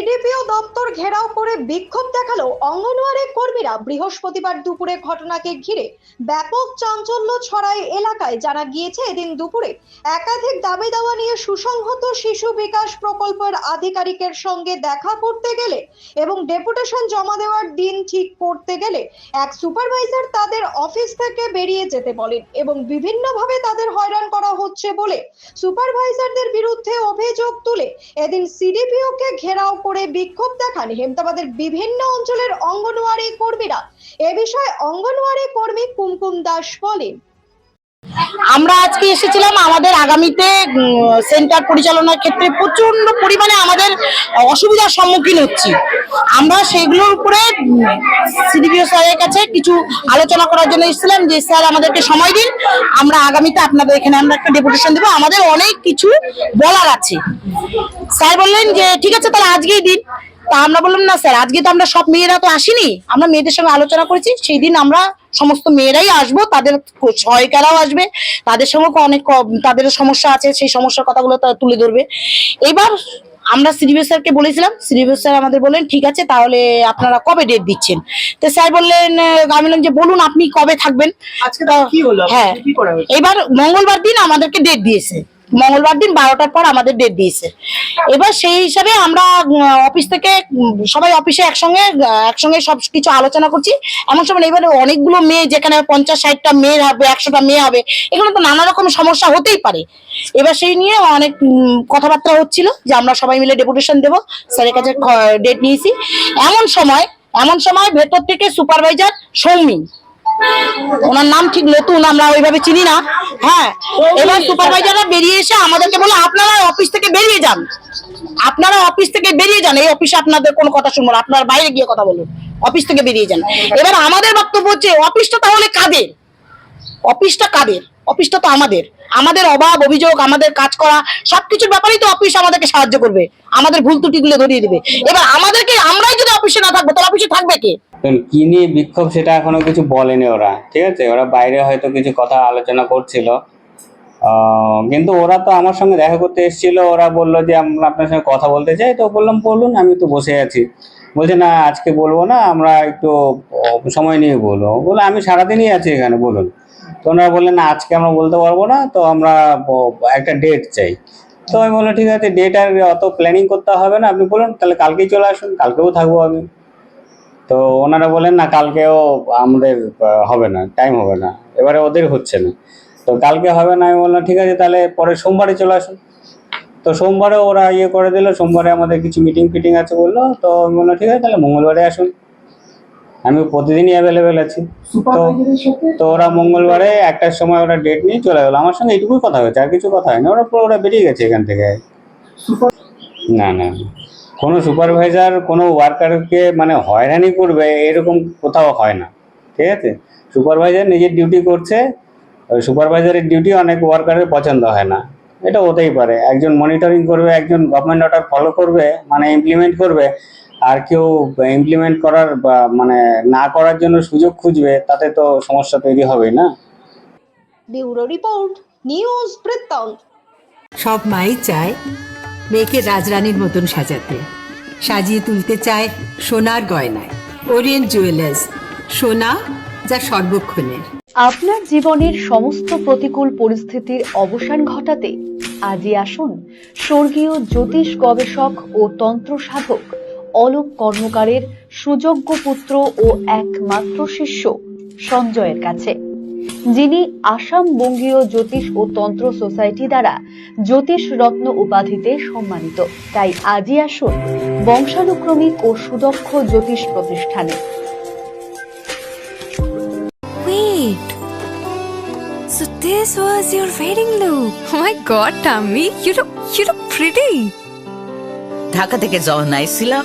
CDPO দপ্তর ঘেরাও করে বিক্ষোভ দেখাল কর্মীরা। বৃহস্পতিবার দুপুরে ঘটনাকে ঘিরে ব্যাপক চাঞ্চল্য ছড়ায় এলাকায়। জানা গিয়েছে, এদিন দুপুরে একাধিক দাবি দাওয়া নিয়ে সুসংহত শিশু বিকাশ প্রকল্পের আধিকারিকের সঙ্গে দেখা করতে গেলে এবং ডেপুটেশন জমা দেওয়ার দিন ঠিক করতে গেলে এক সুপারভাইজার তাদের অফিস থেকে বেরিয়ে যেতে বলেন এবং বিভিন্নভাবে তাদের হয়রান করা হচ্ছে বলে সুপারভাইজারদের বিরুদ্ধে অভিযোগ তুলে এদিন সিডিপিওকে ঘেরাও করে বিক্ষোভ দেখান হেমতাবাদের বিভিন্ন অঞ্চলের অঙ্গনওয়াড়ি কর্মীরা। এ বিষয়ে অঙ্গনওয়াড়ি কর্মী কুমকুম দাস বলেন, আমরা আজকে এসেছিলাম আমাদের আগামীতে সেন্টার পরিচালনার ক্ষেত্রে প্রচণ্ড পরিমাণে আমাদের অসুবিধার সম্মুখীন হচ্ছি। আমরা সেগুলোর উপরে সিডিপিও স্যারের কাছে কিছু আলোচনা করার জন্য এসেছিলাম যে, স্যার, আমাদেরকে সময় দিন। আমরা আগামীতে আপনাদের এখানে আমরা একটা ডেপুটেশন দেবো। আমাদের অনেক কিছু বলার আছে। স্যার বললেন যে, ঠিক আছে, তাহলে আজকেই দিন। তা আমরা বললাম, না, স্যার, আজকে তো আমরা সব মেয়েরা তো আসিনি। আমরা মেয়েদের সঙ্গে আলোচনা করেছি। সেই দিন আমরা সমস্ত মেয়েরাই আসব। তাদের সহায়িকারাও আসবে। তাদের সঙ্গে অনেক তাদের সমস্যা আছে। সেই সমস্যার কথাগুলো তুলে ধরবে। এবার আমরা শ্রীবেশ স্যারকে বলেছিলাম শ্রীবেশ স্যার আমাদের বললেন ঠিক আছে তাহলে আপনারা কবে ডেট দিচ্ছেন? তো স্যার বললেন আমি বললাম যে বলুন আপনি কবে থাকবেন? হ্যাঁ। এবার মঙ্গলবার দিন আমাদেরকে ডেট দিয়েছে। মঙ্গলবার দিন বারোটার পর আমাদের ডেট দিয়েছে। এবার সেই হিসাবে আমরা অফিস থেকে সবাই অফিসে একসঙ্গে একসঙ্গে সব কিছু আলোচনা করছি। এমন সময় এবারে অনেকগুলো মেয়ে, যেখানে পঞ্চাশ, ষাটটা মেয়ে হবে, একশোটা মেয়ে হবে এখানে তো নানা রকম সমস্যা হতেই পারে। এবার সেই নিয়ে অনেক কথাবার্তা হচ্ছিল যে আমরা সবাই মিলে ডেপুটেশন দেবো। স্যারের কাছে ডেট নিয়েছি। এমন সময় এমন সময় ভেতর থেকে সুপারভাইজার সৌমিন। ওনার নাম ঠিক নতুন, আমরা ওইভাবে চিনি না। হ্যাঁ এবার সুপারভাইজাররা বেরিয়ে এসে আমাদেরকে বলে আপনারা অফিস থেকে বেরিয়ে যান। আপনারা অফিস থেকে বেরিয়ে যান। এই অফিসে আপনাদের কোনো কথা শুনব আপনারা বাইরে গিয়ে কথা বলুন। অফিস থেকে বেরিয়ে যান। এবার আমাদের বক্তব্য হচ্ছে অফিসটা তাহলে কাদের? অফিসটা কাদের? অফিসটা তো আমাদের। আমাদের অভাব অভিযোগ আমাদের কাজ করা সবকিছুর ব্যাপারেই তো অফিস আমাদেরকে সাহায্য করবে। আমাদের ভুল ত্রুটিগুলো ধরিয়ে দিবে। এবার আমাদেরকে আমরাই অফিসে না থাকব তাহলে অফিসে থাকবে কে? কি নিয়ে বিক্ষোভ সেটা এখনও কিছু বলেনি ওরা, ঠিক আছে? ওরা বাইরে হয়তো কিছু কথা আলোচনা করছিল। কিন্তু ওরা তো আমার সঙ্গে দেখা করতে এসেছিল, ওরা বলল যে আমরা আপনার সঙ্গে কথা বলতে চাই? তো বললাম, বলুন, আমি তো বসে আছি। বলছে, না, আজকে বলব না, আমরা একটু সময় নিয়ে বলব। বলে আমি সারাদিনই আছি এখানে, বলুন। তো ওনারা বললেন, না, আজকে আমরা বলতে পারব না, তো আমরা একটা ডেট চাই। তো আমি বললাম, ঠিক আছে ডেট আর অত প্ল্যানিং করতে হবে না। আপনি বলুন তাহলে কালকেই চলে আসুন, কালকেও থাকব আমি। তো ওনারা বলেন না, কালকেও আমাদের হবে না টাইম হবে না। এবারে ওদের হচ্ছে না। তো কালকে হবে না, আমি বললাম, ঠিক আছে, তাহলে পরে সোমবারে চলে আসুন। তো সোমবারে ওরা ইয়ে করে দিল, সোমবারে আমাদের কিছু মিটিং ফিটিং আছে বলল। তো আমি বললাম, ঠিক আছে, তাহলে মঙ্গলবারে আসুন। আমি প্রতিদিনই অ্যাভেলেবেল আছি। তো তো ওরা মঙ্গলবারে একটার সময় ওরা ডেট নিয়ে চলে গেলো। আমার সঙ্গে এইটুকুই কথা হয়েছে আর কিছু কথা হয়নি। ওরা পুরো ওরা বেরিয়ে গেছে এখান থেকে। না না। কোনো সুপারভাইজার কোনো ওয়ার্কারকে মানে হয়রানি করবে এরকম কোথাও হয় না। ঠিক আছে? সুপারভাইজার নিজের ডিউটি করছে ওই সুপারভাইজারের ডিউটি অনেক ওয়ার্কারের পছন্দ হয় না। এটা হতেই পারে। একজন মনিটরিং করবে একজন গভর্নমেন্ট অর্ডার ফলো করবে মানে ইমপ্লিমেন্ট করবে। আর কেউ ইমপ্লিমেন্ট করার বা মানে না করার জন্য সুযোগ খুঁজবে তাতে তো সমস্যা তৈরি হবে না? ব্যুরো রিপোর্ট নিউজ বৃত্তান্ত। সব মাই চায় মেয়েকে রাজরানীর মতন সাজাতে। সাজিয়ে তুলতে চায় সোনার গয়নায়। ওরিয়েন্ট জুয়েলার্স সোনা যা সর্বক্ষণের। আপনার জীবনের সমস্ত প্রতিকূল পরিস্থিতির অবসান ঘটাতে আজই আসুন স্বর্গীয় জ্যোতিষ গবেষক ও তন্ত্র সাধক অলোক কর্মকারের সুযোগ্য পুত্র ও একমাত্র শিষ্য সঞ্জয়ের কাছে যিনি আসাম বঙ্গীয় জ্যোতিষ ও তন্ত্র সোসাইটি দ্বারা জ্যোতিষ রত্ন উপাধিতে সম্মানিত তাই আজই আসুন বংশানুক্রমিক ও সুদক্ষ জ্যোতিষ প্রতিষ্ঠানে. So this was your wedding look. Oh my god, Tammy, you look you look pretty. Dhaka থেকে যখন আইছিলাম